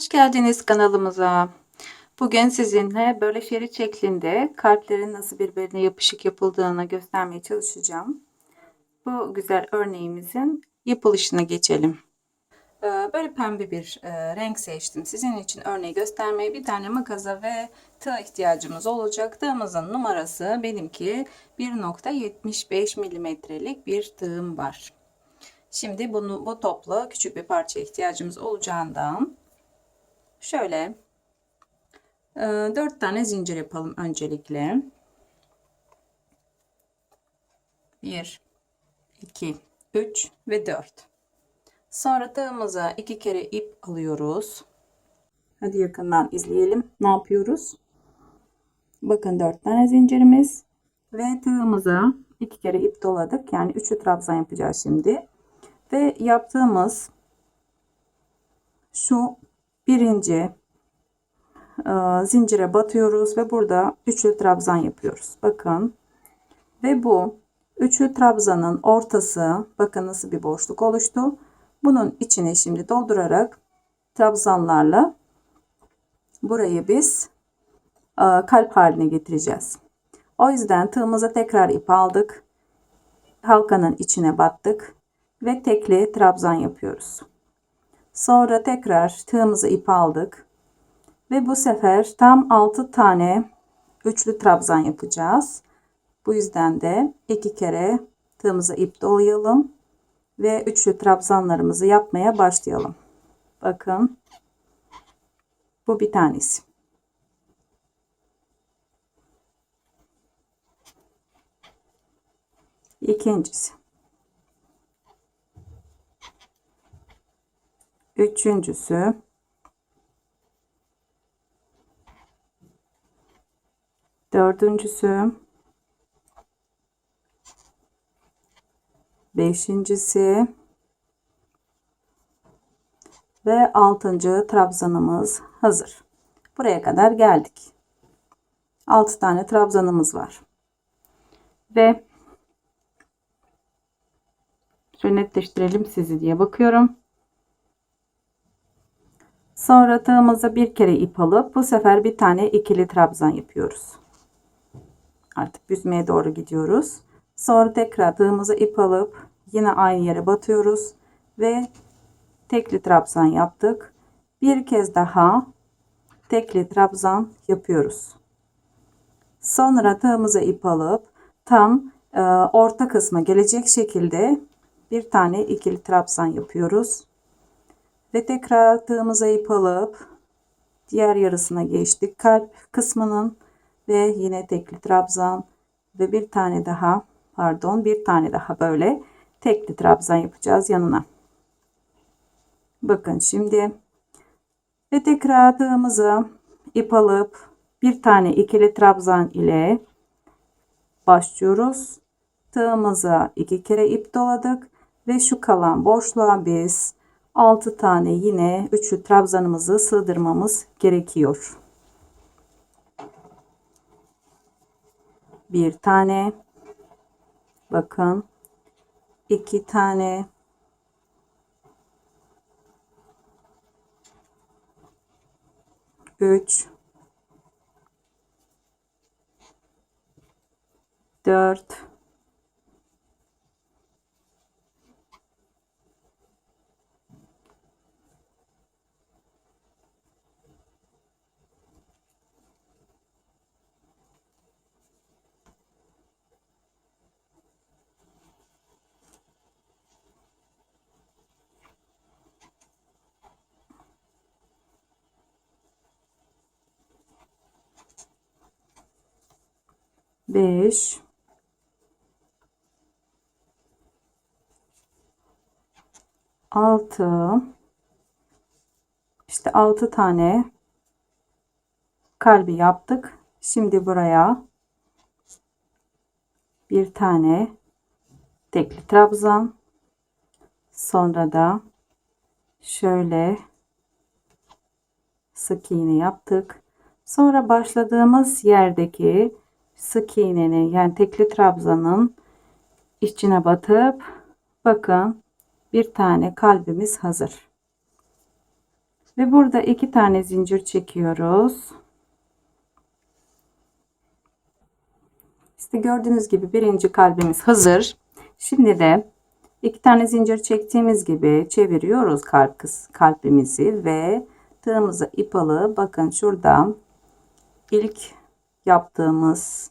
Hoş geldiniz kanalımıza. Bugün sizinle böyle şerit şeklinde kalplerin nasıl birbirine yapışık yapıldığını göstermeye çalışacağım. Bu güzel örneğimizin yapılışına geçelim. Ee, Böyle pembe bir e, renk seçtim. Sizin için örneği göstermeye bir tane makaza ve tığ ihtiyacımız olacak. Tığımızın numarası benimki 1.75 milimetrelik bir tığım var. Şimdi bunu bu topla küçük bir parça ihtiyacımız olacağından şöyle e, 4 tane zincir yapalım öncelikle. 1 2 3 ve 4. Sonra tığımıza iki kere ip alıyoruz. Hadi yakından izleyelim. Ne yapıyoruz? Bakın 4 tane zincirimiz ve tığımıza iki kere ip doladık. Yani üçlü trabzan yapacağız şimdi. Ve yaptığımız şu birinci e, zincire batıyoruz ve burada üçlü trabzan yapıyoruz. Bakın. Ve bu üçlü trabzanın ortası bakın nasıl bir boşluk oluştu. Bunun içine şimdi doldurarak trabzanlarla burayı biz e, kalp haline getireceğiz. O yüzden tığımıza tekrar ip aldık. Halkanın içine battık ve tekli trabzan yapıyoruz. Sonra tekrar tığımızı ip aldık. Ve bu sefer tam 6 tane üçlü trabzan yapacağız. Bu yüzden de iki kere tığımıza ip dolayalım ve üçlü trabzanlarımızı yapmaya başlayalım. Bakın. Bu bir tanesi. İkincisi. Üçüncüsü. Dördüncüsü. Beşincisi. Ve altıncı trabzanımız hazır. Buraya kadar geldik. Altı tane trabzanımız var. Ve şöyle netleştirelim sizi diye bakıyorum. Sonra tığımıza bir kere ip alıp bu sefer bir tane ikili trabzan yapıyoruz. Artık büzmeye doğru gidiyoruz. Sonra tekrar tığımıza ip alıp yine aynı yere batıyoruz ve tekli trabzan yaptık. Bir kez daha tekli trabzan yapıyoruz. Sonra tığımıza ip alıp tam e, orta kısma gelecek şekilde bir tane ikili trabzan yapıyoruz. Ve tekrar tığımıza ip alıp diğer yarısına geçtik. Kalp kısmının ve yine tekli trabzan ve bir tane daha pardon bir tane daha böyle tekli trabzan yapacağız yanına. Bakın şimdi ve tekrar tığımıza ip alıp bir tane ikili trabzan ile başlıyoruz. Tığımıza iki kere ip doladık ve şu kalan boşluğa biz 6 tane yine üçlü trabzanımızı sığdırmamız gerekiyor. Bir tane bakın iki tane üç dört 5 6 işte 6 tane kalbi yaptık. Şimdi buraya bir tane tekli trabzan sonra da şöyle sık iğne yaptık. Sonra başladığımız yerdeki sık iğnenin yani tekli trabzanın içine batıp bakın bir tane kalbimiz hazır. Ve burada iki tane zincir çekiyoruz. İşte gördüğünüz gibi birinci kalbimiz hazır. Şimdi de iki tane zincir çektiğimiz gibi çeviriyoruz kalp kalbimizi ve tığımıza ip alıp bakın şurada ilk yaptığımız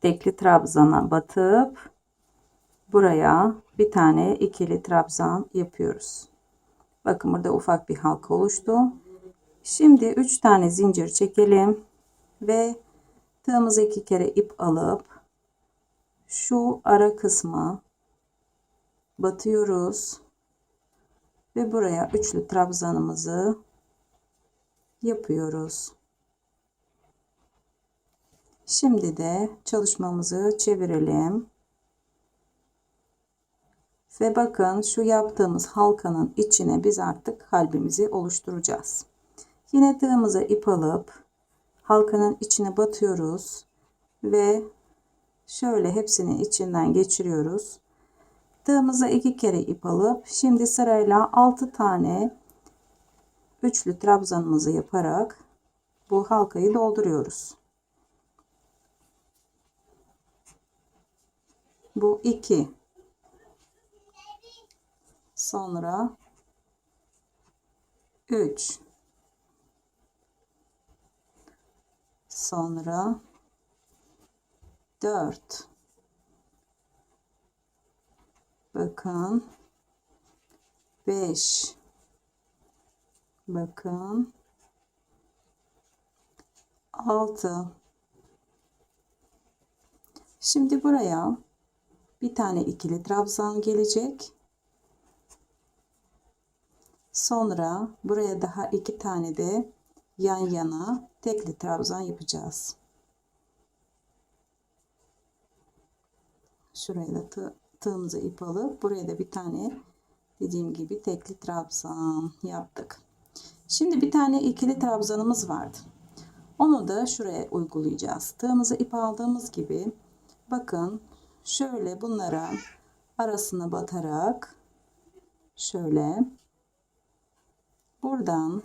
tekli trabzana batıp buraya bir tane ikili trabzan yapıyoruz. Bakın burada ufak bir halka oluştu. Şimdi 3 tane zincir çekelim ve tığımıza iki kere ip alıp şu ara kısmı batıyoruz ve buraya üçlü trabzanımızı yapıyoruz. Şimdi de çalışmamızı çevirelim. Ve bakın şu yaptığımız halkanın içine biz artık kalbimizi oluşturacağız. Yine tığımıza ip alıp halkanın içine batıyoruz ve şöyle hepsini içinden geçiriyoruz. Tığımıza iki kere ip alıp şimdi sırayla 6 tane üçlü trabzanımızı yaparak bu halkayı dolduruyoruz. Bu 2 sonra 3 sonra 4 bakın. 5 bakın. 6 şimdi buraya bir tane ikili trabzan gelecek Sonra buraya daha iki tane de yan yana tekli trabzan yapacağız. Şuraya da tığ, tığımıza ip alıp buraya da bir tane dediğim gibi tekli trabzan yaptık. Şimdi bir tane ikili trabzanımız vardı. Onu da şuraya uygulayacağız. Tığımıza ip aldığımız gibi bakın şöyle bunlara arasına batarak şöyle Buradan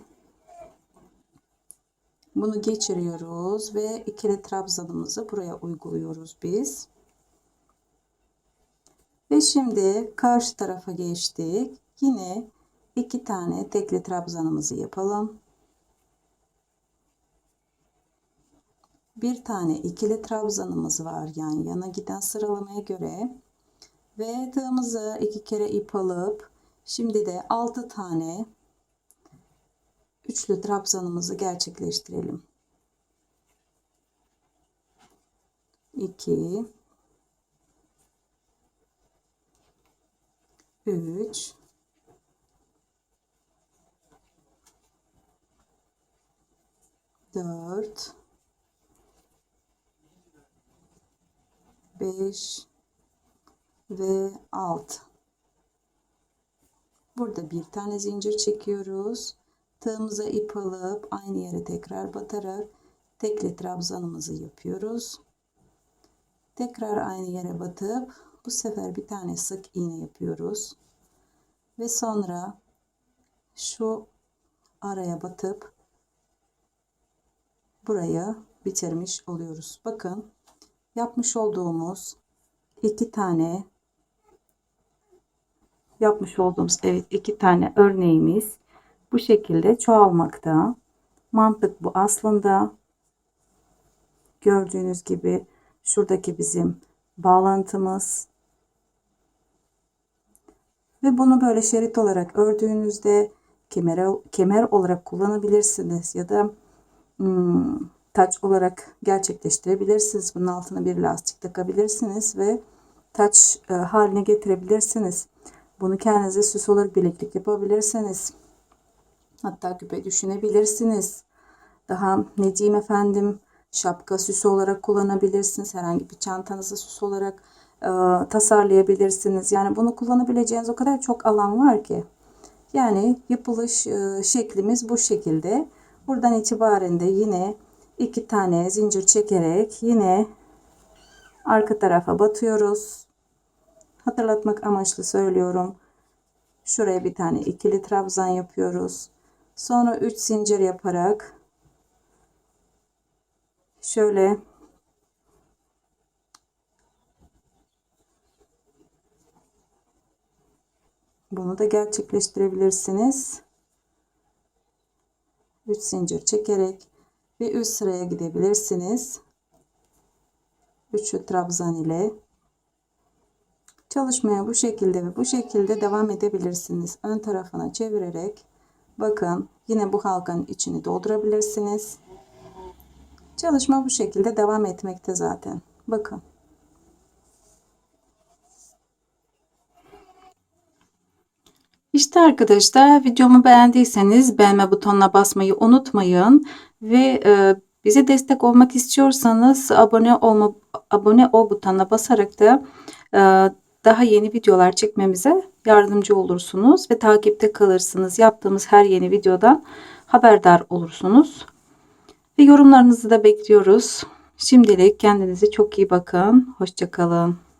bunu geçiriyoruz ve ikili trabzanımızı buraya uyguluyoruz biz. Ve şimdi karşı tarafa geçtik. Yine iki tane tekli trabzanımızı yapalım. Bir tane ikili trabzanımız var yan yana giden sıralamaya göre. Ve tığımızı iki kere ip alıp şimdi de 6 tane üçlü trabzanımızı gerçekleştirelim. 2 3 4 5 ve 6 Burada bir tane zincir çekiyoruz. Tığımıza ip alıp aynı yere tekrar batarak tekli trabzanımızı yapıyoruz. Tekrar aynı yere batıp bu sefer bir tane sık iğne yapıyoruz. Ve sonra şu araya batıp burayı bitirmiş oluyoruz. Bakın yapmış olduğumuz iki tane yapmış olduğumuz evet iki tane örneğimiz bu şekilde çoğalmakta. Mantık bu aslında. Gördüğünüz gibi şuradaki bizim bağlantımız. Ve bunu böyle şerit olarak ördüğünüzde kemer, kemer olarak kullanabilirsiniz ya da hmm, taç olarak gerçekleştirebilirsiniz. Bunun altına bir lastik takabilirsiniz ve taç e, haline getirebilirsiniz. Bunu kendinize süs olarak bileklik yapabilirsiniz. Hatta küpe düşünebilirsiniz. Daha ne diyeyim efendim şapka süsü olarak kullanabilirsiniz. Herhangi bir çantanızı süs olarak e, tasarlayabilirsiniz. Yani bunu kullanabileceğiniz o kadar çok alan var ki. Yani yapılış e, şeklimiz bu şekilde. Buradan itibaren de yine iki tane zincir çekerek yine arka tarafa batıyoruz. Hatırlatmak amaçlı söylüyorum. Şuraya bir tane ikili trabzan yapıyoruz. Sonra 3 zincir yaparak şöyle bunu da gerçekleştirebilirsiniz. 3 zincir çekerek bir üst sıraya gidebilirsiniz. Üçlü trabzan ile çalışmaya bu şekilde ve bu şekilde devam edebilirsiniz. Ön tarafına çevirerek bakın yine bu halkanın içini doldurabilirsiniz. Çalışma bu şekilde devam etmekte zaten. Bakın. İşte arkadaşlar videomu beğendiyseniz beğenme butonuna basmayı unutmayın ve e, bize destek olmak istiyorsanız abone olma abone ol butonuna basarak da e, daha yeni videolar çekmemize yardımcı olursunuz ve takipte kalırsınız. Yaptığımız her yeni videodan haberdar olursunuz. Ve yorumlarınızı da bekliyoruz. Şimdilik kendinize çok iyi bakın. Hoşçakalın.